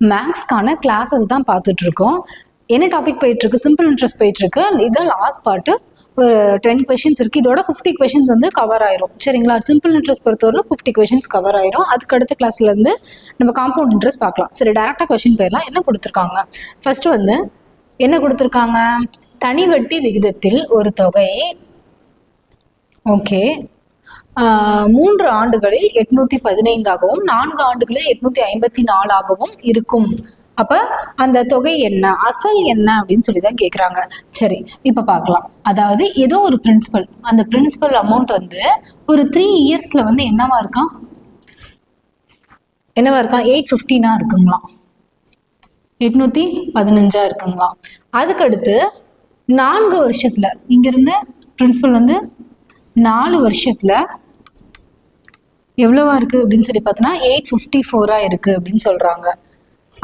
மேக்ஸ்க்கான classes தான் பார்த்துட்டு இருக்கோம் என்ன டாபிக் போயிட்டு இருக்கு சிம்பிள் இன்ட்ரெஸ்ட் போயிட்டு இருக்கு இதான் லாஸ்ட் பார்ட்டு ஒரு டென் கொஷின்ஸ் இருக்கு. இதோட ஃபிஃப்டி கொஷின்ஸ் வந்து கவர் ஆயிரும். சரிங்களா? சிம்பிள் இன்ட்ரெஸ்ட் பொறுத்தவரைக்கும் ஃபிஃப்டி கொஷின்ஸ் கவர் ஆயிரும். அதுக்கு அடுத்த கிளாஸ்ல இருந்து நம்ம காம்பவுண்ட் இன்ட்ரெஸ்ட் பார்க்கலாம். சரி டேரக்டா கொஷின் போயிடலாம். என்ன கொடுத்துருக்காங்க? ஃபர்ஸ்ட் வந்து என்ன கொடுத்துருக்காங்க? தனி வட்டி விகிதத்தில் ஒரு தொகை ஓகே மூன்று ஆண்டுகளில் எட்நூத்தி பதினைந்தாகவும் நான்கு ஆண்டுகளில் எட்நூத்தி ஐம்பத்தி நாலாகவும் இருக்கும். அப்ப அந்த தொகை என்ன? அசல் என்ன அப்படின்னு சொல்லி தான் கேக்குறாங்க. சரி இப்ப பார்க்கலாம் அதாவது ஏதோ ஒரு பிரின்சிபல் அந்த பிரின்சிபல் அமௌண்ட் வந்து ஒரு த்ரீ இயர்ஸ்ல வந்து என்னவா இருக்கான்? என்னவா இருக்கான்? எயிட் ஃபிஃப்டினா இருக்குங்களாம். எட்நூத்தி பதினஞ்சா இருக்குங்களாம். அதுக்கடுத்து நான்கு வருஷத்துல இங்கிருந்து பிரின்சிபல் வந்து நாலு வருஷத்துல எவ்வளவா இருக்கு அப்படின்னு சொல்லி பார்த்தோன்னா எயிட் ஃபிஃப்டி ஃபோராக இருக்கு அப்படின்னு சொல்றாங்க.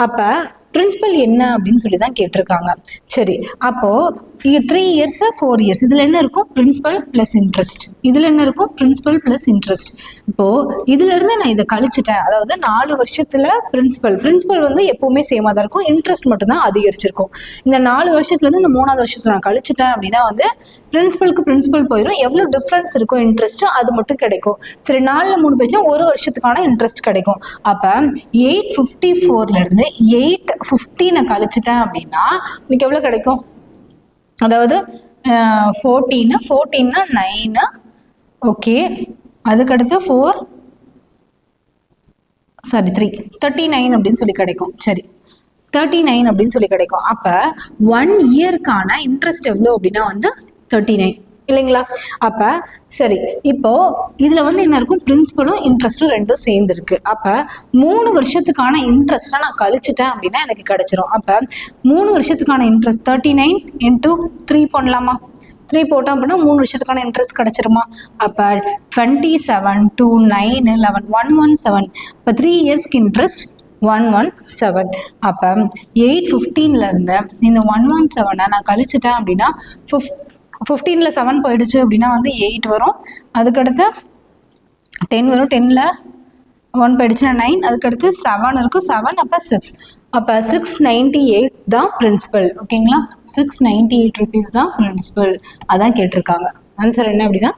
அப்போ பிரின்சிபல் என்ன அப்படின்னு சொல்லி தான் கேட்டிருக்காங்க. சரி அப்போது த்ரீ இயர்ஸ் ஃபோர் இயர்ஸ் இதில் என்ன இருக்கும்? பிரின்ஸிபல் ப்ளஸ் இன்ட்ரெஸ்ட் இதில் என்ன இருக்கும்? பிரின்ஸிபல் ப்ளஸ் இன்ட்ரெஸ்ட் இப்போது இதுலேருந்து நான் இதை கழிச்சிட்டேன். அதாவது நாலு வருஷத்தில் பிரின்ஸிபல் பிரின்ஸிபல் வந்து எப்போவுமே சேமாக தான் இருக்கும். இன்ட்ரெஸ்ட் மட்டும்தான் அதிகரிச்சிருக்கும். இந்த நாலு வருஷத்துலேருந்து இந்த மூணாவது வருஷத்தில் நான் கழிச்சிட்டேன் அப்படின்னா வந்து பிரின்ஸிபலுக்கு பிரின்சிபல் போயிடும் எவ்வளோ டிஃப்ரென்ஸ் இருக்கும் இன்ட்ரெஸ்ட்டு அது மட்டும் கிடைக்கும். சரி நாலில் மூணு பேஜா ஒரு வருஷத்துக்கான இன்ட்ரெஸ்ட் கிடைக்கும். அப்போ எயிட் ஃபிஃப்டி ஃபோர்லேருந்து எயிட் ஃபிஃப்டி நான் கழிச்சிட்டேன் அப்படின்னா இன்னைக்கு எவ்வளோ கிடைக்கும்? அதாவது ஃபோர்டீனு ஃபோர்டீன்னா நைனு ஓகே அதுக்கடுத்து four sorry three thirty nine அப்படின்னு சொல்லி கிடைக்கும். சரி. தேர்ட்டி நைன் அப்படின்னு சொல்லி கிடைக்கும். அப்போ ஒன் இயர்க்கான இன்ட்ரெஸ்ட் எவ்வளோ அப்படின்னா வந்து தேர்ட்டி நைன் இல்லைங்களா? அப்ப சரி இப்போ இதுல வந்து என்ன இருக்கும்? பிரின்சிபலும் இன்ட்ரெஸ்ட்டும் ரெண்டும் சேர்ந்து இருக்கு. அப்ப மூணு வருஷத்துக்கான இன்ட்ரெஸ்ட்டை நான் கழிச்சிட்டேன் அப்படின்னா எனக்கு கிடைச்சிரும். அப்ப மூணு வருஷத்துக்கான interest thirty nine into three பண்ணலாமா? த்ரீ போட்டோம் அப்படின்னா மூணு வருஷத்துக்கான இன்ட்ரெஸ்ட் கிடச்சிருமா? அப்போ twenty seven two nine eleven one one seven இப்போ த்ரீ இயர்ஸ்க்கு இன்ட்ரெஸ்ட் ஒன் ஒன் செவன் அப்போ எயிட் ஃபிஃப்டீன்லேருந்து இந்த ஒன் ஒன் செவனை நான் கழிச்சிட்டேன் அப்படின்னா ஃபிஃப் ஃபிஃப்டீனில் செவன் போயிடுச்சு அப்படின்னா வந்து எயிட் வரும். அதுக்கடுத்து டென் வரும். டென்னில் ஒன் போயிடுச்சுன்னா நைன் அதுக்கடுத்து செவன் இருக்கும். செவன் அப்போ சிக்ஸ் அப்போ சிக்ஸ் நைன்டி எயிட் தான் பிரின்ஸிபல் ஓகேங்களா சிக்ஸ் நைன்டி எயிட் ருபீஸ் தான் பிரின்சிபல் அதான் கேட்டிருக்காங்க. ஆன்சர் என்ன அப்படின்னா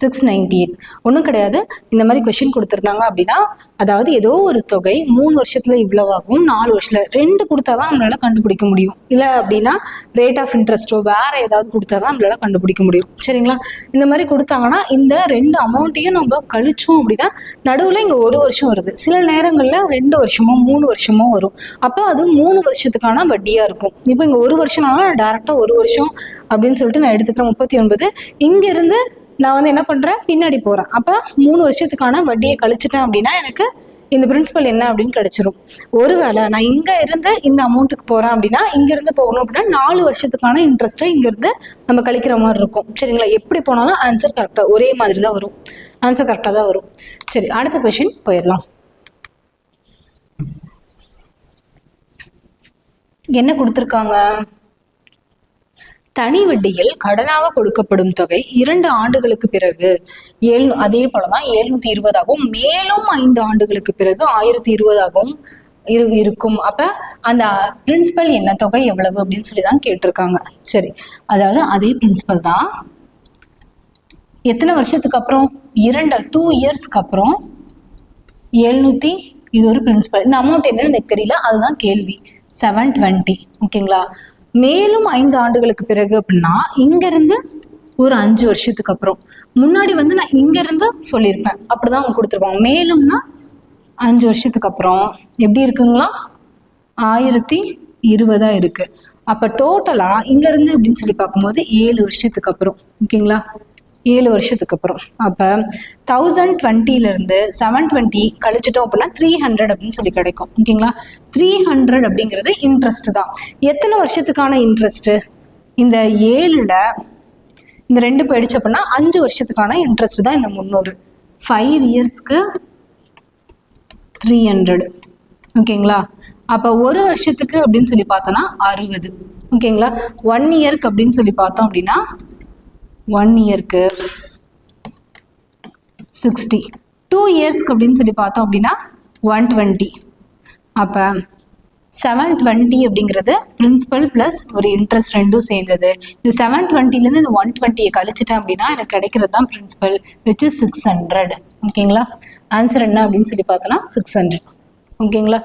சிக்ஸ் நைன்டி எயிட் ஒன்றும் கிடையாது. இந்த மாதிரி கொஷின் கொடுத்துருந்தாங்க அப்படின்னா அதாவது ஏதோ ஒரு தொகை மூணு வருஷத்தில் இவ்வளவாகும் நாலு வருஷத்தில் ரெண்டு கொடுத்தா தான் நம்மளால கண்டுபிடிக்க முடியும். இல்லை அப்படின்னா ரேட் ஆஃப் இன்ட்ரெஸ்ட்டோ வேற ஏதாவது கொடுத்தா தான் நம்மளால கண்டுபிடிக்க முடியும். சரிங்களா? இந்த மாதிரி கொடுத்தாங்கன்னா இந்த ரெண்டு அமௌண்ட்டையும் நம்ம கழிச்சோம் அப்படின்னா நடுவில் இங்கே ஒரு வருஷம் வருது. சில நேரங்களில் ரெண்டு வருஷமோ மூணு வருஷமோ வரும். அப்போ அது மூணு வருஷத்துக்கான வட்டியாக இருக்கும். இப்போ இங்கே ஒரு வருஷம்னாலும் டேரெக்டாக ஒரு வருஷம் அப்படின்னு சொல்லிட்டு நான் எடுத்துக்கிறேன். முப்பத்தி ஒன்பது. இங்கேருந்து நான் வந்து என்ன பண்றேன்? பின்னாடி போறேன். அப்ப மூணு வருஷத்துக்கான வட்டியை கழிச்சிட்டேன் அப்படின்னா எனக்கு இந்த பிரின்சிபல் என்ன அப்படின்னு கிடைச்சிரும். ஒருவேளை நான் இங்க இருந்து இந்த அமௌண்ட்டுக்கு போறேன் அப்படின்னா இங்க இருந்து போகணும் அப்படின்னா நாலு வருஷத்துக்கான இன்ட்ரெஸ்ட்டை இங்க இருந்து நம்ம கழிக்கிற மாதிரி இருக்கும். சரிங்களா? எப்படி போனாலும் ஆன்சர் கரெக்டா ஒரே மாதிரி தான் வரும். ஆன்சர் கரெக்டா தான் வரும். சரி அடுத்த கொஸ்டின் போயிடலாம். என்ன கொடுத்துருக்காங்க? தனி வட்டியில் கடனாக கொடுக்கப்படும் தொகை இரண்டு ஆண்டுகளுக்கு பிறகு. ஏழு அதே போலதான் எழுநூத்தி இருபதாகவும் மேலும் ஐந்து ஆண்டுகளுக்கு பிறகு ஆயிரத்தி இருபதாகவும் இரு இருக்கும். அப்ப அந்த பிரின்சிபல் என்ன தொகை எவ்வளவு அப்படின்னு சொல்லி தான் கேட்டிருக்காங்க. சரி அதாவது அதே பிரின்சிபல் தான். எத்தனை வருஷத்துக்கு அப்புறம்? இரண்டு டூ இயர்ஸ்க்கு அப்புறம் எழுநூத்தி இது ஒரு பிரின்சிபல் இந்த அமௌண்ட் என்னன்னு எனக்கு தெரியல அதுதான் கேள்வி. செவன் டுவெண்ட்டி ஓகேங்களா மேலும் ஐந்து ஆண்டுகளுக்கு பிறகு அப்படின்னா இங்க இருந்து ஒரு அஞ்சு வருஷத்துக்கு அப்புறம். முன்னாடி வந்து நான் இங்க இருந்து சொல்லியிருப்பேன். அப்படிதான் அவங்க கொடுத்துருப்பாங்க. மேலும்னா அஞ்சு வருஷத்துக்கு அப்புறம். எப்படி இருக்குங்களா? ஆயிரத்தி இருபதா இருக்கு. அப்ப டோட்டலா இங்க இருந்து அப்படின்னு சொல்லி பார்க்கும்போது ஏழு வருஷத்துக்கு அப்புறம். ஓகேங்களா? ஏழு வருஷத்துக்கு அப்புறம். அப்போ தௌசண்ட் டுவெண்ட்டிலேருந்து செவன் டுவெண்ட்டி கழிச்சிட்டோம் அப்படின்னா த்ரீ ஹண்ட்ரட் அப்படின்னு சொல்லி கிடைக்கும். ஓகேங்களா த்ரீ ஹண்ட்ரட் அப்படிங்கிறது இன்ட்ரெஸ்ட் தான். எத்தனை வருஷத்துக்கான இன்ட்ரெஸ்ட்டு இந்த ஏழில் இந்த ரெண்டு போயிடுச்சு அப்படின்னா அஞ்சு வருஷத்துக்கான இன்ட்ரெஸ்ட் தான் இந்த முந்நூறு. ஃபைவ் இயர்ஸ்க்கு த்ரீ ஹண்ட்ரட் ஓகேங்களா அப்போ ஒரு வருஷத்துக்கு அப்படின்னு சொல்லி பார்த்தோன்னா அறுபது. ஓகேங்களா ஒன் இயர்க்கு அப்படின்னு சொல்லி பார்த்தோம் அப்படின்னா ஒன் இயர்க்கு சிக்ஸ்டி டூ இயர்ஸ்க்கு அப்படின்னு சொல்லி பார்த்தோம் அப்படின்னா ஒன் டுவெண்ட்டி அப்போ செவன் டுவெண்ட்டி அப்படிங்கிறது பிரின்சிபல் ப்ளஸ் ஒரு இன்ட்ரெஸ்ட் ரெண்டும் சேர்ந்தது. இந்த செவன் டுவெண்ட்டிலேருந்து இந்த ஒன் டுவெண்ட்டியை கழிச்சிட்டேன் அப்படின்னா எனக்கு கிடைக்கிறது தான் principal which is six hundred ஓகேங்களா ஆன்சர் என்ன அப்படின்னு சொல்லி பார்த்தோன்னா சிக்ஸ் ஹண்ட்ரட் ஓகேங்களா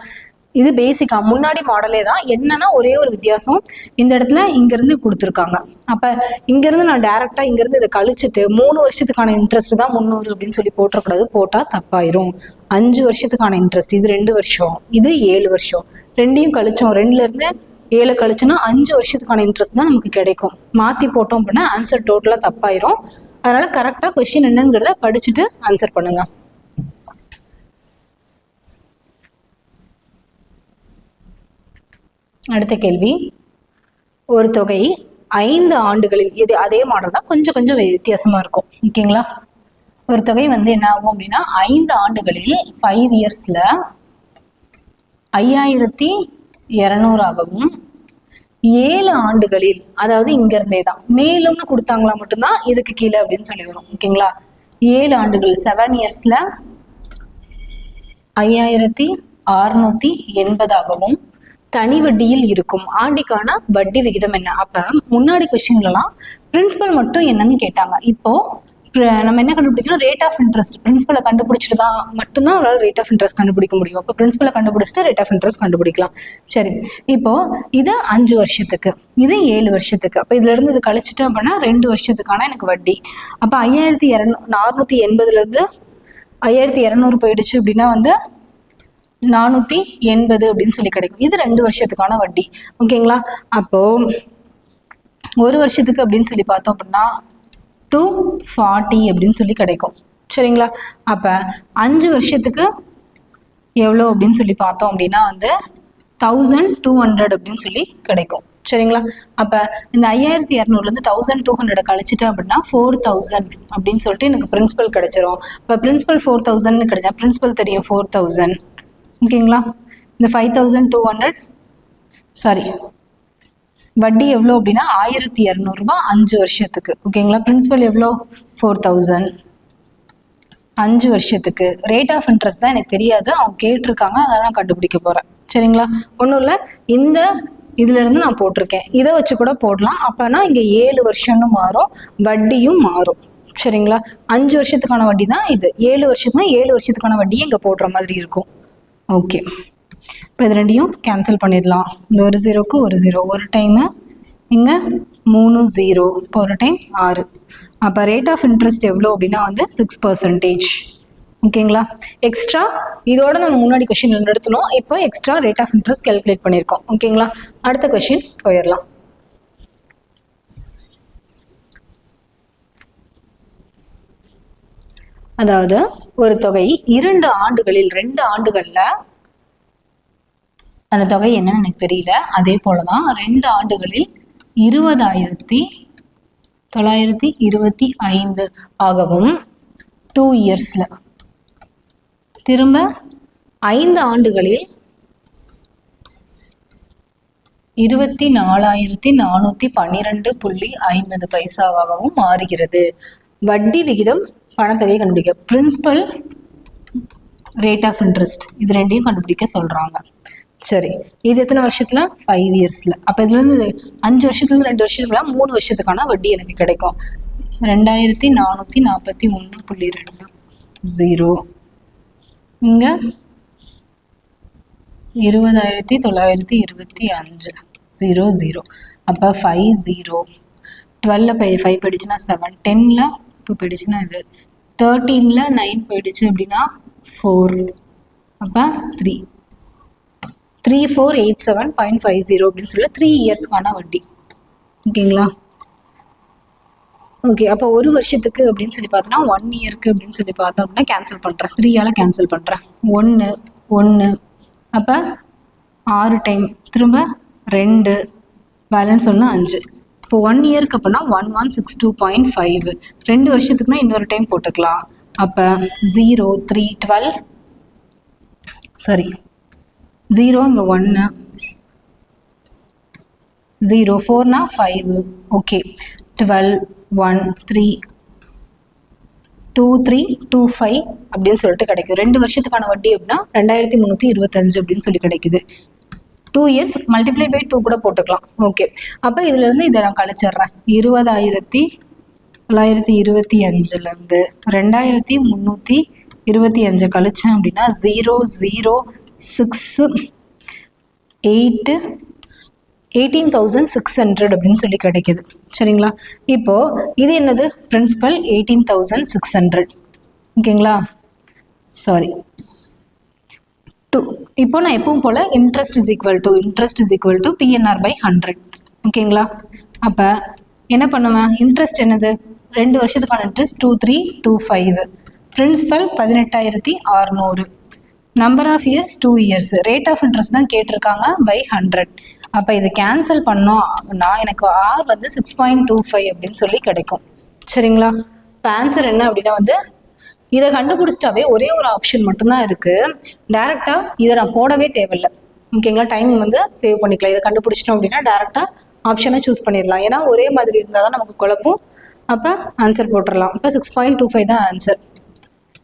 இது பேசிக்கா முன்னாடி மாடலே தான். என்னன்னா ஒரே ஒரு வித்தியாசம். இந்த இடத்துல இங்கேருந்து கொடுத்துருக்காங்க. அப்போ இங்கேருந்து நான் டேரெக்டாக இங்கேருந்து இதை கழிச்சிட்டு மூணு வருஷத்துக்கான இன்ட்ரெஸ்ட் தான் முந்நூறு அப்படின்னு சொல்லி போட்டக்கூடாது போட்டால் தப்பாயிரும். அஞ்சு வருஷத்துக்கான இன்ட்ரெஸ்ட் இது ரெண்டு வருஷம். இது ஏழு வருஷம். ரெண்டையும் கழிச்சோம். ரெண்டுலேருந்து ஏழு கழிச்சோன்னா அஞ்சு வருஷத்துக்கான இன்ட்ரெஸ்ட் தான் நமக்கு கிடைக்கும். மாற்றி போட்டோம் அப்படின்னா ஆன்சர் டோட்டலாக தப்பாயிரும். அதனால கரெக்டாக கொஷின் என்னங்கிறத படிச்சுட்டு ஆன்சர் பண்ணுங்கள் அடுத்த கேள்வி. ஒரு தொகை ஐந்து ஆண்டுகளில் இது அதே மாடல் தான் கொஞ்சம் கொஞ்சம் வித்தியாசமா இருக்கும். ஓகேங்களா? ஒரு தொகை வந்து என்ன ஆகும் அப்படின்னா ஐந்து ஆண்டுகளில் ஃபைவ் இயர்ஸ்ல ஐயாயிரத்தி இரநூறாகவும் ஏழு ஆண்டுகளில் அதாவது இங்க இருந்தே தான் மேலும்னு கொடுத்தாங்களா மட்டும்தான் இதுக்கு கீழே அப்படின்னு சொல்லி வரும். ஓகேங்களா? ஏழு ஆண்டுகள் செவன் இயர்ஸ்ல ஐயாயிரத்தி அறுநூத்தி எண்பதாகவும் தனி வட்டியில் இருக்கும். ஆண்டிக்கான வட்டி விகிதம் என்ன? அப்ப முன்னாடி கொஸ்டின்லலாம் பிரின்சிபல் மட்டும் என்னன்னு கேட்டாங்க. இப்போ நம்ம என்ன கண்டுபிடிக்கணும்? ரேட் ஆஃப் இன்ட்ரெஸ்ட் பிரின்சிபலை கண்டுபிடிச்சிட்டு தான் மட்டும்தான் நம்மளால ரேட் ஆஃப் இன்ட்ரெஸ்ட் கண்டுபிடிக்க முடியும். அப்போ பிரின்சிபலை கண்டுபிடிச்சிட்டு ரேட் ஆஃப் இன்ட்ரெஸ்ட் கண்டுபிடிக்கலாம். சரி. இப்போ இது அஞ்சு வருஷத்துக்கு. இது ஏழு வருஷத்துக்கு. அப்போ இதுல இருந்து இது கழிச்சிட்டோம் அப்படின்னா ரெண்டு வருஷத்துக்கான எனக்கு வட்டி. அப்போ ஐயாயிரத்தி இரநூ நானூற்றி எண்பதுல இருந்து ஐயாயிரத்தி இரநூறு போயிடுச்சு அப்படின்னா வந்து நானூற்றி எண்பது அப்படின்னு சொல்லி கிடைக்கும். இது ரெண்டு வருஷத்துக்கான வட்டி. ஓகேங்களா? அப்போ ஒரு வருஷத்துக்கு அப்படின்னு சொல்லி பார்த்தோம் அப்படின்னா டூ ஃபார்ட்டி அப்படின்னு சொல்லி கிடைக்கும். சரிங்களா? அப்போ அஞ்சு வருஷத்துக்கு எவ்வளோ அப்படின்னு சொல்லி பார்த்தோம் அப்படின்னா வந்து தௌசண்ட் டூ ஹண்ட்ரட் அப்படின்னு சொல்லி கிடைக்கும். சரிங்களா? அப்போ இந்த ஐயாயிரத்தி இரநூறுலேருந்து தௌசண்ட் டூ ஹண்ட்ரட் கழிச்சிட்டேன் அப்படின்னா ஃபோர் தௌசண்ட் அப்படின்னு சொல்லிட்டு எனக்கு பிரின்சிபல் கிடைச்சிரும். இப்போ பிரின்சிபல் ஃபோர் தௌசண்ட்னு கிடைச்சா பிரின்சிபல் தெரியும் ஃபோர் தௌசண்ட் ஓகேங்களா? இந்த five thousand two hundred sorry வட்டி எவ்வளோ அப்படின்னா ஆயிரத்தி இரநூறுபா அஞ்சு வருஷத்துக்கு. ஓகேங்களா? பிரின்சிபல் எவ்வளோ? ஃபோர் தௌசண்ட் அஞ்சு வருஷத்துக்கு. ரேட் ஆஃப் இன்ட்ரெஸ்ட் தான் எனக்கு தெரியாது. அவங்க கேட்டிருக்காங்க. அதெல்லாம் நான் கண்டுபிடிக்க போகிறேன் சரிங்களா? ஒன்றும் இல்லை. இந்த இதுலேருந்து நான் போட்டிருக்கேன். இதை வச்சு கூட போடலாம். அப்போனா இங்கே ஏழு வருஷம்னு மாறும். வட்டியும் மாறும். சரிங்களா? அஞ்சு வருஷத்துக்கான வட்டி தான் இது. ஏழு வருஷத்துனா ஏழு வருஷத்துக்கான வட்டியை இங்கே போடுற மாதிரி இருக்கும். ஓகே இப்போ இது ரெண்டையும் கேன்சல் பண்ணிடலாம். இந்த ஒரு ஜீரோக்கு ஒரு ஜீரோ ஒரு டைமு இங்கே மூணு ஜீரோ இப்போ ஒரு டைம் ஆறு. அப்போ ரேட் ஆஃப் இன்ட்ரெஸ்ட் எவ்வளோ அப்படின்னா வந்து சிக்ஸ் பர்சன்டேஜ் ஓகேங்களா எக்ஸ்ட்ரா இதோட நம்ம முன்னாடி கொஷின் நடத்தணும் இப்போ extra rate of interest calculate பண்ணியிருக்கோம். ஓகேங்களா அடுத்த கொஷின் போயிடலாம். அதாவது ஒரு தொகை இரண்டு ஆண்டுகளில் ரெண்டு ஆண்டுகள்ல அந்த தொகை என்னன்னு எனக்கு தெரியல. அதே போலதான் ரெண்டு ஆண்டுகளில் இருபதாயிரத்தி தொள்ளாயிரத்தி இருபத்தி ஐந்து ஆகவும் டூ இயர்ஸ்ல திரும்ப ஐந்து ஆண்டுகளில் இருபத்தி நாலாயிரத்தி நானூத்தி பன்னிரெண்டு புள்ளி ஐம்பது பைசாவாகவும் மாறுகிறது. வட்டி விகிதம் பணத்தொகையை கண்டுபிடிக்க. பிரின்சிபல் ரேட் ஆஃப் இன்ட்ரெஸ்ட் இது ரெண்டையும் கண்டுபிடிக்க சொல்றாங்க. சரி. இது எத்தனை வருஷத்துல? ஃபைவ் இயர்ஸ்ல அப்போ இதுல இருந்து அஞ்சு வருஷத்துல இருந்து ரெண்டு வருஷத்துக்குள்ள மூணு வருஷத்துக்கான வட்டி எனக்கு கிடைக்கும். ரெண்டாயிரத்தி நானூத்தி நாற்பத்தி ஒன்று புள்ளி ரெண்டு ஜீரோ இங்க இருபதாயிரத்தி தொள்ளாயிரத்தி இருபத்தி அஞ்சு. ஜீரோ ஜீரோ அப்போ ஃபைவ் ஜீரோ டுவெல்ல பை ஃபைவ் படிச்சுன்னா செவன் டென்னில் டூ போயிடுச்சுன்னா இது. தேர்ட்டீனில் நைன் போயிடுச்சு அப்படின்னா ஃபோர் அப்போ three three four eight seven point five zero அப்படின்னு சொல்லி த்ரீ இயர்ஸ்க்கான வட்டி. ஓகேங்களா ஓகே அப்போ ஒரு வருஷத்துக்கு அப்படின்னு சொல்லி பார்த்தோன்னா ஒன் இயருக்கு அப்படின்னு சொல்லி பார்த்தோம் அப்படின்னா கேன்சல் பண்ணுறேன் த்ரீயால் கேன்சல் பண்ணுறேன் ஒன்று ஒன்று அப்போ ஆறு டைம் திரும்ப ரெண்டு. பேலன்ஸ் ஒன்று அஞ்சு. இப்போ ஒன் இயருக்கு அப்படின்னா one one six two point five ரெண்டு வருஷத்துக்குனா இன்னொரு டைம் போட்டுக்கலாம். அப்போ zero three twelve sorry zero இங்கே ஒன்று zero ஃபோர்னா five okay twelve one three two three two five அப்படின்னு சொல்லிட்டு கிடைக்கும். ரெண்டு வருஷத்துக்கான வட்டி அப்படின்னா ரெண்டாயிரத்தி முந்நூற்றி இருபத்தஞ்சு அப்படின்னு சொல்லி கிடைக்குது. Two years multiply by two கூட போட்டுக்கலாம். ஓகே அப்போ இதுலேருந்து இதை நான் கழிச்சிடுறேன். இருபதாயிரத்தி தொள்ளாயிரத்தி இருபத்தி அஞ்சுலேருந்து ரெண்டாயிரத்தி முந்நூற்றி இருபத்தி அஞ்சு கழிச்சேன் அப்படின்னா zero zero six eight eighteen thousand six hundred அப்படின்னு சொல்லி கிடைக்கிது. சரிங்களா? இப்போது இது என்னது? Principal eighteen thousand six hundred ஓகேங்களா சாரி டூ இப்போ நான் எப்பவும் போல் interest is equal to interest is equal to PNR by hundred ஓகேங்களா அப்போ என்ன பண்ணுவேன்? இன்ட்ரெஸ்ட் என்னது? ரெண்டு வருஷத்துக்கான interest two three two five principal பதினெட்டாயிரத்தி அறநூறு. Number of years two years rate of interest தான் கேட்டிருக்காங்க பை ஹண்ட்ரட் அப்போ இது கேன்சல் பண்ணோம் அப்படின்னா எனக்கு ஆர் வந்து சிக்ஸ் பாயிண்ட் டூ ஃபைவ் அப்படின்னு சொல்லி கிடைக்கும். சரிங்களா? இப்போ ஆன்சர் என்ன அப்படின்னா வந்து இதை கண்டுபிடிச்சிட்டாவே ஒரே ஒரு ஆப்ஷன் மட்டும்தான் இருக்குது டேரெக்டாக இதை நான் போடவே தேவையில்லை. ஓகேங்களா? டைம் வந்து சேவ் பண்ணிக்கலாம். இதை கண்டுபிடிச்சிட்டோம் அப்படின்னா டேரெக்டாக ஆப்ஷனை சூஸ் பண்ணிடலாம். ஏன்னா ஒரே மாதிரி இருந்தால் தான் நமக்கு குழப்பம். அப்போ ஆன்சர் போட்டுடலாம். இப்போ சிக்ஸ் பாயிண்ட் டூ ஃபைவ் தான் ஆன்சர்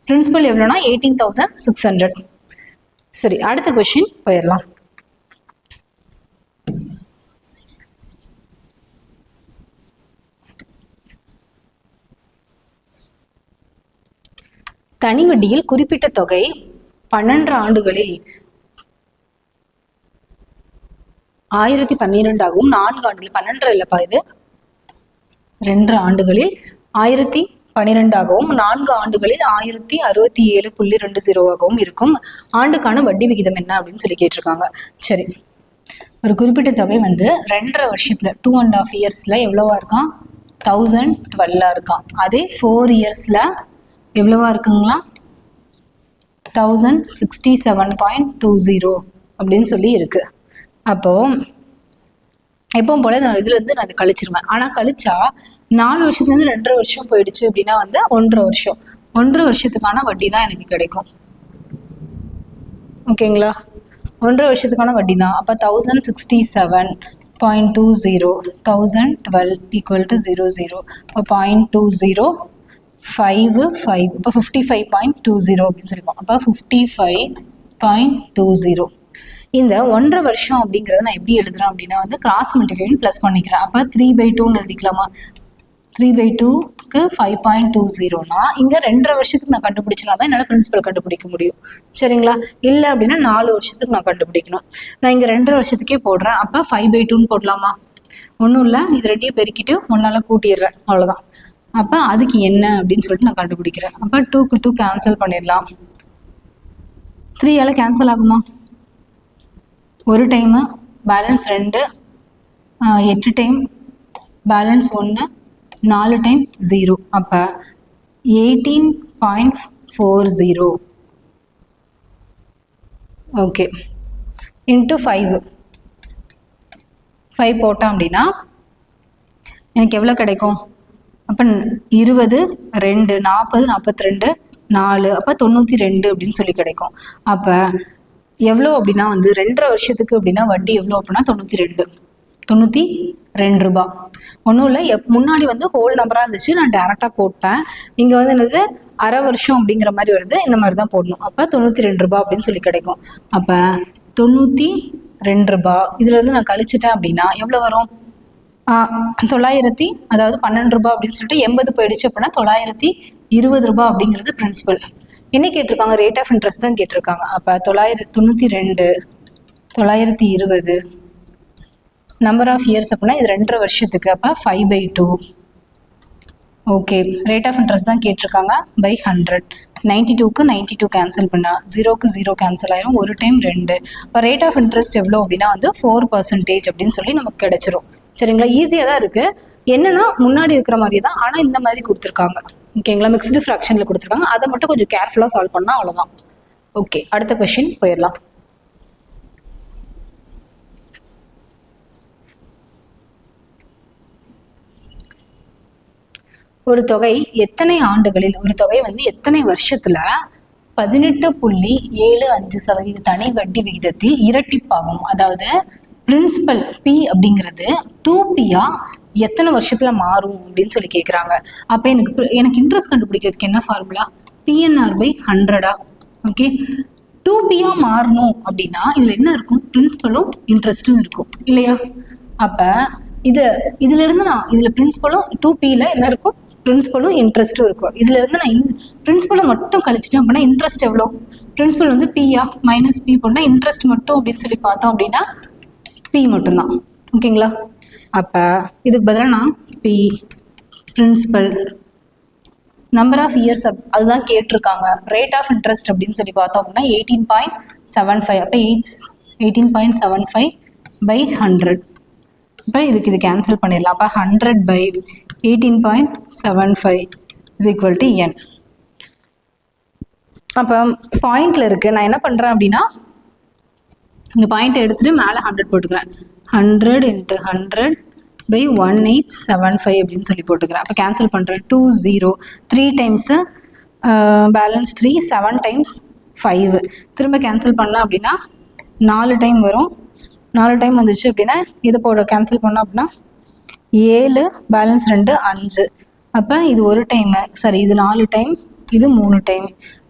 பிரின்சிபல் எவ்வளோனா எயிட்டீன் தௌசண்ட் சிக்ஸ் ஹண்ட்ரட் சரி அடுத்த கொஷின் போயிடலாம். தனி வட்டியில் குறிப்பிட்ட தொகை பன்னெண்டு ஆண்டுகளில் ஆயிரத்தி பன்னிரெண்டாகவும் நான்கு ஆண்டுகள் பன்னெண்டு இல்லப்பா இது? ரெண்டு ஆண்டுகளில் ஆயிரத்தி பன்னிரெண்டாகவும் நான்கு ஆண்டுகளில் ஆயிரத்தி அறுபத்தி ஏழு புள்ளி ரெண்டு ஜீரோவாகவும் இருக்கும். ஆண்டுக்கான வட்டி விகிதம் என்ன அப்படின்னு சொல்லி கேட்டிருக்காங்க. சரி. ஒரு குறிப்பிட்ட தொகை வந்து ரெண்டரை வருஷத்துல டூ அண்ட் ஆஃப் இயர்ஸ்ல எவ்வளவா இருக்கான் தௌசண்ட் டுவெல்லா இருக்கான் அதே ஃபோர் இயர்ஸ்ல எவ்வளவா இருக்குங்களா? Thousand sixty seven point two zero அப்படின்னு சொல்லி இருக்கு. அப்போ எப்பவும் போல நான் இதுல இருந்து நான் அதை கழிச்சிருவேன். ஆனா கழிச்சா நாலு வருஷத்துல இருந்து ரெண்டரை வருஷம் போயிடுச்சு அப்படின்னா வந்து ஒன்றரை வருஷம். ஒன்றரை வருஷத்துக்கான வட்டி தான் எனக்கு கிடைக்கும். ஓகேங்களா ஒன்றரை வருஷத்துக்கான வட்டி தான். அப்போ thousand sixty seven point two zero thousand twelve equal to zero zero இப்போ point two zero five five இப்போ fifty five point two zero அப்படின்னு சொல்லியிருக்கோம் அப்போ fifty five point two zero இந்த ஒன்றரை வருஷம் அப்படிங்கிறத நான் எப்படி எழுதுறேன் அப்படின்னா வந்து கிராஸ் மல்டிஃபைன் ப்ளஸ் பண்ணிக்கிறேன். அப்போ த்ரீ பை டூன்னு எழுதிக்கலாமா? த்ரீ பை டூக்கு ஃபைவ் பாயிண்ட் டூ ஜீரோனா இங்கே ரெண்டரை வருஷத்துக்கு நான் கண்டுபிடிச்சினா தான் என்னால் பிரின்சிபல் கண்டுபிடிக்க முடியும். சரிங்களா? இல்லை அப்படின்னா நாலு வருஷத்துக்கு நான் கண்டுபிடிக்கணும். நான் இங்கே ரெண்டரை வருஷத்துக்கே போடுறேன். அப்போ ஃபைவ் பை டூன்னு போடலாமா? ஒன்றும் இல்லை. இது ரெண்டையும் பெருக்கிட்டு ஒன்றால் கூட்டிடுறேன். அவ்வளோதான் அப்போ அதுக்கு என்ன அப்படின்னு சொல்லிட்டு நான் கண்டுபிடிக்கிறேன். அப்போ டூக்கு டூ கேன்சல் பண்ணிடலாம். த்ரீயால் கேன்சல் ஆகுமா? ஒரு டைமு பேலன்ஸ் ரெண்டு எட்டு டைம் பேலன்ஸ் ஒன்று நாலு டைம் ஜீரோ அப்போ eighteen point four zero okay into five five போட்டோம் அப்படின்னா எனக்கு எவ்வளோ கிடைக்கும்? அப்போ இருபது ரெண்டு நாற்பது நாற்பத்தி ரெண்டு நாலு அப்போ தொண்ணூற்றி ரெண்டு அப்படின்னு சொல்லி கிடைக்கும். அப்போ எவ்வளோ அப்படின்னா வந்து ரெண்டரை வருஷத்துக்கு அப்படின்னா வட்டி எவ்வளோ அப்படின்னா தொண்ணூற்றி ரெண்டு தொண்ணூற்றி ரெண்டு ரூபா. ஒன்றும் இல்லை எப் முன்னாடி வந்து ஹோல் நம்பராக இருந்துச்சு நான் டேரெக்டாக போட்டேன். இங்கே வந்து என்னது அரை வருஷம் அப்படிங்கிற மாதிரி வருது இந்த மாதிரி தான் போடணும். அப்போ தொண்ணூற்றி ரெண்டு ரூபா அப்படின்னு சொல்லி கிடைக்கும். அப்போ தொண்ணூற்றி ரெண்டு ரூபா இதுலேருந்து நான் கழிச்சிட்டேன் அப்படின்னா எவ்வளோ வரும்? தொள்ளாயிரத்தி அதாவது பன்னெண்டு ரூபாய் அப்படின்னு சொல்லிட்டு எண்பது போயிடுச்சு அப்படின்னா தொள்ளாயிரத்தி இருபது ரூபாய் அப்படிங்கிறது பிரின்சிபல் என்ன கேட்டிருக்காங்க? ரேட் ஆஃப் இன்ட்ரெஸ்ட் தான் கேட்டிருக்காங்க. அப்போ தொள்ளாயிரத்தி தொண்ணூற்றி ரெண்டு தொள்ளாயிரத்தி இருபது நம்பர் ஆஃப் இயர்ஸ் அப்படின்னா இது ரெண்டரை வருஷத்துக்கு. அப்போ five by two okay rate of interest தான் கேட்டிருக்காங்க. பை ஹண்ட்ரட் நைன்டி டூக்கு நைன்டி டூ கேன்சல் பண்ணால் ஜீரோக்கு ஜீரோ கேன்சல் ஆயிரும். ஒரு டைம் ரெண்டு. இப்போ ரேட் ஆஃப் இன்ட்ரெஸ்ட் எவ்வளோ அப்படின்னா வந்து ஃபோர் பர்சன்டேஜ் அப்படின்னு சொல்லி நமக்கு கிடச்சிரும். சரிங்களா? ஈஸியாக தான் இருக்குது என்னன்னா முன்னாடி இருக்கிற மாதிரி தான் ஆனால் இந்த மாதிரி கொடுத்துருக்காங்க. ஓகேங்களா மிக்ஸ்டு ஃப்ராக்ஷனில் கொடுத்துருக்காங்க. அதை மட்டும் கொஞ்சம் கேர்ஃபுல்லாக சால்வ் பண்ணால் அவ்வளோதான் ஓகே அடுத்த கொஷின் போயிடலாம். ஒரு தொகை எத்தனை ஆண்டுகளில் ஒரு தொகை வந்து எத்தனை வருஷத்துல பதினெட்டு புள்ளி ஏழு அஞ்சு சதவீத தனி வட்டி விகிதத்தில் இரட்டிப்பாகும்? அதாவது பிரின்சிபல் பி அப்படிங்கிறது டூ பியா எத்தனை வருஷத்துல மாறும் அப்படின்னு சொல்லி கேட்குறாங்க அப்போ எனக்கு எனக்கு இன்ட்ரெஸ்ட் கண்டுபிடிக்கிறதுக்கு என்ன ஃபார்முலா பிஎன்ஆர் பை ஹண்ட்ரடா ஓகே டூ பியா மாறணும் அப்படின்னா இதுல என்ன இருக்கும்? பிரின்சிபலும் இன்ட்ரெஸ்ட்டும் இருக்கும். இல்லையா? அப்ப இது இதுல இருந்து நான் இதுல பிரின்சிபலும் டூ பியில் என்ன இருக்கும்? பிரின்சிபலும் இன்ட்ரெஸ்ட்டும் இருக்கும். இதுல இருந்து நான் பிரின்சிபலை மட்டும் கழிச்சிட்டேன் அப்படின்னா இன்ட்ரெஸ்ட் எவ்வளோ? பிரின்சிபல் வந்து பியா மைனஸ் பி போனா இன்ட்ரெஸ்ட் மட்டும் அப்படின்னு சொல்லி பார்த்தோம் அப்படின்னா பி மட்டும்தான். ஓகேங்களா? அப்போ இதுக்கு பதிலாக நான் P principal number of years அப் அதுதான் கேட்டிருக்காங்க. ரேட் ஆஃப் இன்ட்ரெஸ்ட் அப்படின்னு சொல்லி பார்த்தோம் அப்படின்னா எயிட்டீன் பாயிண்ட் செவன் ஃபைவ் அப்போ eights eighteen point seven five by hundred இப்போ இதுக்கு இது கேன்சல் பண்ணிடலாம். அப்போ hundred by eighteen point seven five is equal to N அப்போ பாயிண்ட்ல இருக்கு. நான் என்ன பண்ணுறேன் அப்படின்னா இந்த பாயிண்ட் எடுத்துட்டு மேலே ஹண்ட்ரட் போட்டுக்கிறேன். Hundred into hundred by one eight seven five அப்படின்னு சொல்லி போட்டுக்கிறேன். அப்போ கேன்சல் பண்ணுறேன் two zero three times balance three seven times five திரும்ப கேன்சல் பண்ணேன் அப்படின்னா நாலு டைம் வரும். நாலு டைம் வந்துச்சு அப்படின்னா இதை போட கேன்சல் பண்ணோம் அப்படின்னா ஏழு பேலன்ஸ் ரெண்டு அஞ்சு. அப்போ இது ஒரு டைமு சரி இது நாலு டைம் இது மூணு டைம்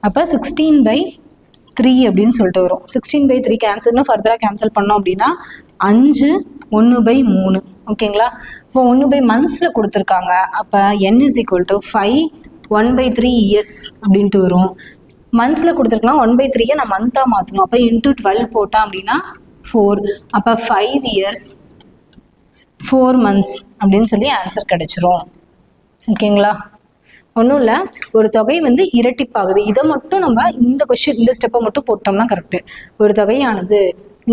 அப்போ சிக்ஸ்டீன் பை த்ரீ அப்படின்னு சொல்லிட்டு வரும். சிக்ஸ்டீன் பை த்ரீ கேன்சல்னு ஃபர்தராக கேன்சல் பண்ணோம் அப்படின்னா அஞ்சு ஒன்று பை மூணு. ஓகேங்களா இப்போ ஒன்று பை மந்த்ஸில் கொடுத்துருக்காங்க. அப்போ N is equal to five one by three years அப்படின்ட்டு வரும். மந்த்ஸில் கொடுத்துருக்கலாம் ஒன் பை த்ரீயை நான் மந்த்தாக மாற்றணும் அப்போ இன்ட்டு டுவெல் போட்டோம் அப்படின்னா ஃபோர் அப்போ ஃபைவ் இயர்ஸ் ஃபோர் மந்த்ஸ் அப்படின்னு சொல்லி ஆன்சர் கிடச்சிரும். ஓகேங்களா ஒன்றும் இல்லை. ஒரு தொகை வந்து இரட்டிப்பாகுது. இதை மட்டும் நம்ம இந்த கொஷின் இந்த ஸ்டெப்பை மட்டும் போட்டோம்னா கரெக்டு ஒரு தொகையானது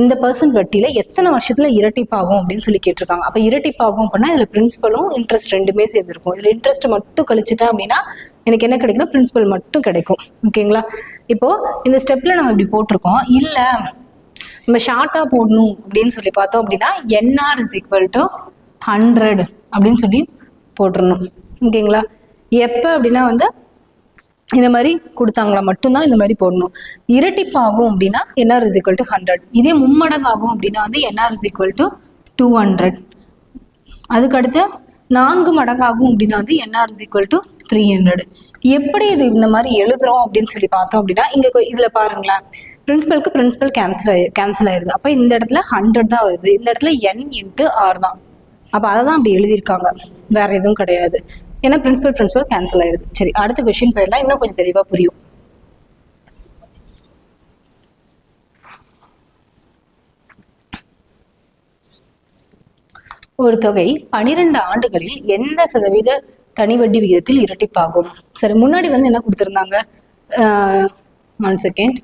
இந்த பர்சன்ட் வட்டியில எத்தனை வருஷத்துல இரட்டிப்பாகும் அப்படின்னு சொல்லி கேட்டிருக்காங்க. அப்ப இரட்டிப்பாகும் அப்படின்னா இதுல பிரின்சிபலும் இன்ட்ரெஸ்ட் ரெண்டுமே சேர்ந்துருக்கும். இதுல இன்ட்ரெஸ்ட் மட்டும் கழிச்சுட்டேன் அப்படின்னா எனக்கு என்ன கிடைக்கும் பிரின்சிபல் மட்டும் கிடைக்கும். ஓகேங்களா இப்போ இந்த ஸ்டெப்ல நம்ம இப்படி போட்டிருக்கோம். இல்ல நம்ம ஷார்ட்டா போடணும் அப்படின்னு சொல்லி பார்த்தோம் அப்படின்னா NR is equal to hundred அப்படின்னு சொல்லி போட்டுருணும் ஓகேங்களா எப்போ அப்படின்னா வந்து இந்த மாதிரி கொடுத்தாங்களா மட்டும்தான் இந்த மாதிரி போடணும். இரட்டிப்பாகும் அப்படின்னா NR is equal to hundred இதே மும்மடங்காகும் அப்படின்னா வந்து NR is equal to two hundred அதுக்கடுத்து நான்கு மடங்காகும் அப்படின்னா வந்து NR is equal to three hundred எப்படி இது இந்த மாதிரி எழுதுறோம் அப்படின்னு சொல்லி பார்த்தோம் அப்படின்னா இங்க இதில் இதுல பாருங்களேன். பிரின்சிபலுக்கு பிரின்சிபல் கேன்சல் ஆயி கேன்சல் ஆயிருது. அப்ப இந்த இடத்துல ஹண்ட்ரட் தான் வருது. இந்த இடத்துல என் இன்ட்டு ஆர் தான். அப்ப அதை தான் அப்படி எழுதியிருக்காங்க. வேற எதுவும் கிடையாது. ஏன்னா பிரின்சிபல் பிரின்சிபல் கேன்சல் ஆயிருது சரி அடுத்த கொஸ்டின் போயிடலாம் இன்னும் கொஞ்சம் தெளிவாக புரியும். ஒரு தொகை பனிரெண்டு ஆண்டுகளில் எந்த சதவீத தனி வட்டி விகிதத்தில் இரட்டிப்பாகும்? சரி முன்னாடி வந்து என்ன கொடுத்துருந்தாங்க? ஒன் செகண்ட்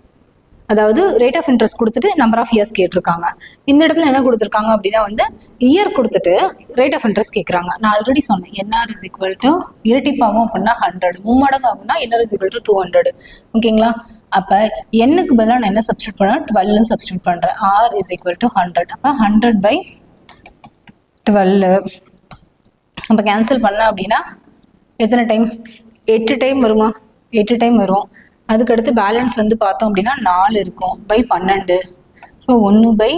அதாவது ரேட் ஆஃப் இன்ட்ரெஸ்ட் கொடுத்துட்டு நம்பர் ஆஃப் இயர்ஸ் கேட்டிருக்காங்க. இந்த இடத்துல என்ன கொடுத்துருக்காங்க அப்படின்னா வந்து இயர் கொடுத்துட்டு ரேட் ஆஃப் இன்ட்ரெஸ்ட் கேட்குறாங்க நான் ஆல்ரெடி சொன்னேன் என்ஆர் இஸ் ஈக்குவல் டு இரட்டிப்பாகும் அப்படின்னா ஹண்ட்ரட் மும்மடங்கு ஆகும்னா N R is equal to two hundred ஓகேங்களா அப்போ என்னுக்கு பதிலாக நான் என்ன சப்ஸ்டியூட் பண்ணேன்? டுவெல்னு சப்ஸ்டியூட் பண்ணுறேன் R is equal to hundred அப்போ ஹண்ட்ரட் பை டுவெல் நம்ம கேன்சல் பண்ணேன் அப்படின்னா எத்தனை டைம் எட்டு டைம் வருமா? எட்டு டைம் வரும். அதுக்கடுத்து பேலன்ஸ் வந்து பார்த்தோம் அப்படின்னா நாலு இருக்கும். பை பன்னெண்டு. இப்போ ஒன்று பை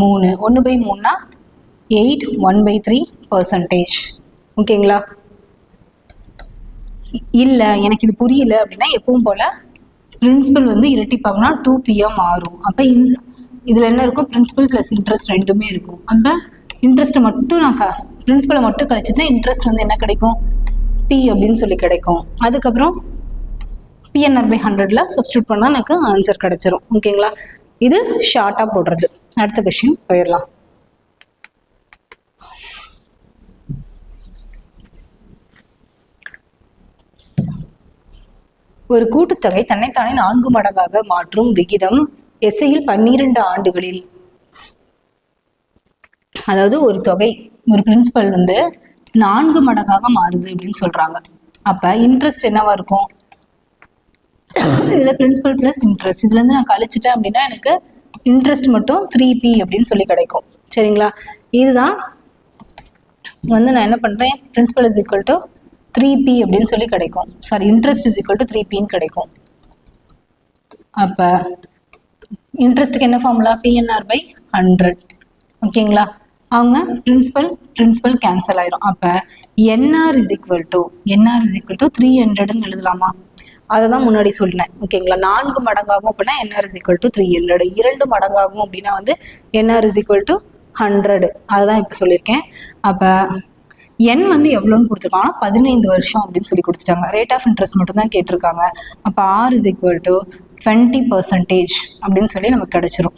மூணு. ஒன்று by மூணுனா eight one by three percentage ஓகேங்களா இல்லை எனக்கு இது புரியல அப்படின்னா எப்பவும் போல் பிரின்சிபல் வந்து இரட்டிப்பாகுனா டூ பிஎம் ஆறும் அப்போ இன் இதில் என்ன இருக்கும்? பிரின்சிபல் ப்ளஸ் இன்ட்ரெஸ்ட் ரெண்டுமே இருக்கும். அந்த இன்ட்ரெஸ்ட்டை மட்டும் நான் க பிரின்சிபலை மட்டும் கழிச்சிட்டா இன்ட்ரெஸ்ட் வந்து என்ன கிடைக்கும்? பி அப்படின்னு சொல்லி கிடைக்கும். அதுக்கப்புறம் பிஎன்ஆர் பை ஹண்ட்ரட்ல சப்ஸ்டியூட் பண்ணால் எனக்கு ஆன்சர் கிடைச்சிரும். ஓகேங்களா இது ஷார்ட்டாக போடுறது. அடுத்த கொஷின் போயிடலாம். ஒரு கூட்டுத்தொகை தன்னைத்தானே நான்கு மடங்காக மாற்றும் விகிதம் எஸ்ஐயில் பன்னிரண்டு ஆண்டுகளில். அதாவது ஒரு தொகை ஒரு பிரின்சிபல் வந்து நான்கு மடங்காக மாறுது அப்படின்னு சொல்றாங்க. அப்ப இன்ட்ரெஸ்ட் என்னவா இருக்கும்? இதுல பிரின்சிபல் பிளஸ் இன்ட்ரெஸ்ட் இதுல இருந்து நான் கழிச்சிட்டேன் அப்படின்னா எனக்கு இன்ட்ரெஸ்ட் மட்டும் த்ரீ பி அப்படின்னு சொல்லி கிடைக்கும். சரிங்களா? இதுதான் வந்து நான் என்ன பண்றேன்? Principal is equal to three P அப்படின்னு சொல்லி கிடைக்கும். Sorry interest is equal to three பின்னு கிடைக்கும். அப்ப இன்ட்ரெஸ்ட்டுக்கு என்ன ஃபார்முலா பிஎன்ஆர் பை ஹண்ட்ரட் ஓகேங்களா? அவங்க பிரின்சிபல் பிரின்சிபல் கேன்சல் ஆயிரும். அப்போ N R is equal to N R is equal to three ஹண்ட்ரட்னு எழுதலாமா? அதை தான் முன்னாடி சொன்னேன் ஓகேங்களா நான்கு மடங்காகும் அப்படின்னா NR is equal to three என்னோட இரண்டு மடங்காகும் அப்படின்னா வந்து NR is equal to hundred அதுதான் இப்போ சொல்லியிருக்கேன். அப்போ என் வந்து எவ்வளோன்னு கொடுத்துருக்காங்கன்னா பதினைந்து வருஷம் அப்படின்னு சொல்லி கொடுத்துட்டாங்க. ரேட் ஆஃப் இன்ட்ரெஸ்ட் மட்டும் தான் கேட்டிருக்காங்க. அப்போ R is equal to twenty percentage அப்படின்னு சொல்லி நமக்கு கிடச்சிரும்.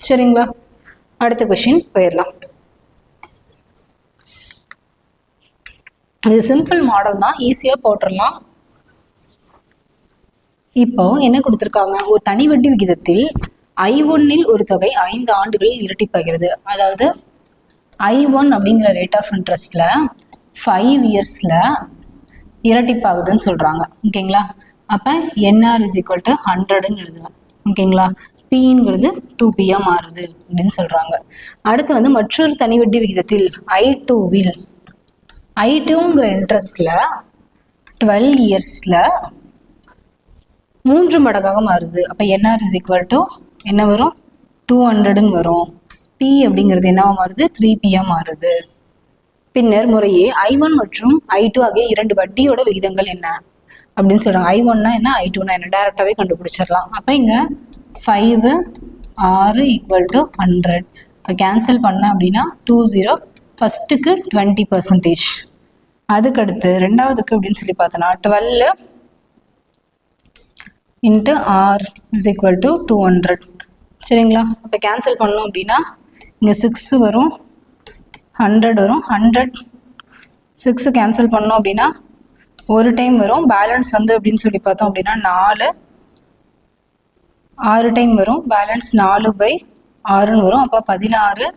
சரிங்களா? அடுத்த கொஷின் போயிடலாம். இது சிம்பிள் மாடல் தான். ஈஸியாக போட்டுடலாம். இப்போ என்ன கொடுத்துருக்காங்க? ஒரு தனி வட்டி விகிதத்தில் ஐ ஒன்னில் ஒரு தொகை ஐந்து ஆண்டுகளில் இரட்டிப்பாகிறது அதாவது ஐ ஒன் அப்படிங்கிற ரேட் ஆஃப் இன்ட்ரெஸ்ட்ல ஃபைவ் இயர்ஸில் இரட்டிப்பாகுதுன்னு சொல்கிறாங்க ஓகேங்களா? அப்போ N R is equal to ஹண்ட்ரட்னு எழுதுவேன் ஓகேங்களா? பிங்கிறது டூ பியா மாறுது அப்படின்னு சொல்கிறாங்க அடுத்து வந்து மற்றொரு தனி வட்டி விகிதத்தில் ஐ டூவில் ஐ டூங்கிற இன்ட்ரெஸ்டில் டுவெல் இயர்ஸில் மூன்று மடங்காக மாறுது. அப்போ என்ஆர் இஸ் ஈக்குவல் டு என்ன வரும்? டூ ஹண்ட்ரடுன்னு வரும். பி அப்படிங்கிறது என்னவா மாறுது? த்ரீ பியாக மாறுது. பின்னர் முறையே ஐ ஒன் மற்றும் ஐ டூ ஆகிய இரண்டு வட்டியோட விகிதங்கள் என்ன? அப்படின்னு சொல்கிறாங்க ஐ ஒன்னா என்ன? ஐ டூனா என்ன? டேரெக்டாகவே கண்டுபிடிச்சிடலாம். அப்போ இங்கே ஃபைவ் ஆறு ஈக்குவல் டு ஹண்ட்ரட் இப்போ கேன்சல் பண்ண அப்படின்னா டூ ஜீரோ ஃபஸ்ட்டுக்கு டுவெண்ட்டி பர்சன்டேஜ் அதுக்கடுத்து ரெண்டாவதுக்கு அப்படின்னு சொல்லி பார்த்தோன்னா twelve into R is equal to two hundred சரிங்களா? இப்போ கேன்சல் பண்ணோம் அப்படின்னா இங்கே சிக்ஸு வரும் ஹண்ட்ரட் வரும் ஹண்ட்ரட் சிக்ஸு கேன்சல் பண்ணோம் அப்படின்னா ஒரு டைம் வரும் பேலன்ஸ் வந்து அப்படின்னு சொல்லி பார்த்தோம் அப்படின்னா நாலு. ஆறு டைம் வரும் பேலன்ஸ் நாலு பை ஆறுன்னு வரும் அப்போ பதினாறு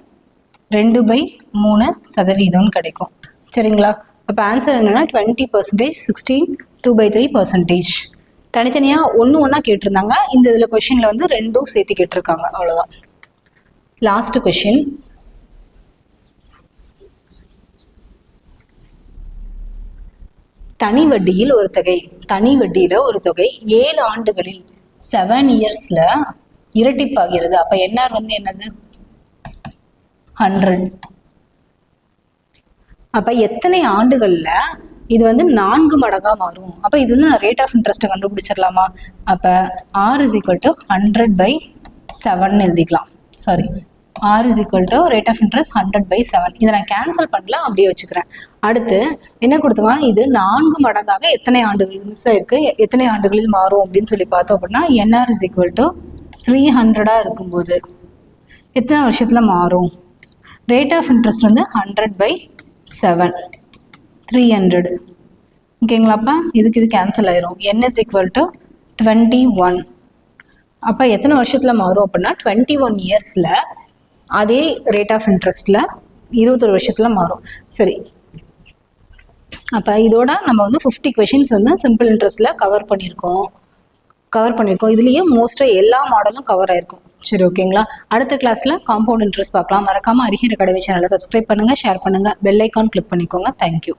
ரெண்டு பை மூணு சதவீதம்னு கிடைக்கும். சரிங்களா? அப்போ ஆன்சர் என்னென்னா twenty percentage sixteen two by three percentage தனித்தனியாக ஒன்று ஒன்றா கேட்டிருந்தாங்க. இந்த இதில் கொஷினில் வந்து ரெண்டும் சேர்த்து கேட்டிருக்காங்க. அவ்வளோதான் லாஸ்ட் கொஷின் தனி வட்டியில் ஒரு தொகை. தனி வட்டியில் ஒரு தொகை. ஏழு ஆண்டுகளில் செவன் இயர்ஸில் இரட்டிப்பாகிறது. அப்போ என்ஆர் வந்து என்னது? ஹண்ட்ரட் அப்ப எத்தனை ஆண்டுகள்ல இது வந்து நான்கு மடங்காக மாறும். அப்போ இது வந்து நான் ரேட் ஆஃப் இன்ட்ரெஸ்ட்டை கண்டுபிடிச்சிடலாமா? அப்போ R is equal to hundred by seven எழுதிக்கலாம். Sorry R is equal to rate of interest hundred by seven இதை நான் கேன்சல் பண்ணல அப்படியே வச்சுக்கிறேன். அடுத்து என்ன கொடுத்துவா இது நான்கு மடங்காக எத்தனை ஆண்டுகள் மிஸ் ஆயிருக்கு? எத்தனை ஆண்டுகளில் மாறும் அப்படின்னு சொல்லி பார்த்தோம் அப்படின்னா NR is equal to three ஹண்ட்ரடாக இருக்கும்போது எத்தனை வருஷத்தில் மாறும்? ரேட் ஆஃப் இன்ட்ரெஸ்ட் வந்து hundred by seven three hundred ஓகேங்களாப்பா இதுக்கு இது கேன்சல் ஆயிரும். N is equal to twenty one அப்போ எத்தனை வருஷத்தில் மாறும் அப்படின்னா டுவெண்ட்டி ஒன் இயர்ஸில் அதே ரேட் ஆஃப் இன்ட்ரெஸ்ட்டில் இருபத்தொரு வருஷத்தில் மாறும். சரி. அப்போ இதோட நம்ம வந்து ஃபிஃப்டி கொஷின்ஸ் வந்து சிம்பிள் இன்ட்ரெஸ்ட்டில் கவர் பண்ணியிருக்கோம். கவர் பண்ணியிருக்கோம். இதுலேயே மோஸ்ட்டாக எல்லா மாடலும் கவர் ஆயிருக்கும். சரி ஓகேங்களா அடுத்த கிளாஸில் காம்பவுண்ட் இன்ட்ரெஸ்ட் பார்க்கலாம். மறக்காமல் அரிஹர் அகாடமி சேனலை சப்ஸ்கிரைப் பண்ணுங்கள் ஷேர் பண்ணுங்கள் பெல் ஐக்கான் கிளிக் பண்ணிக்கோங்க. Thank you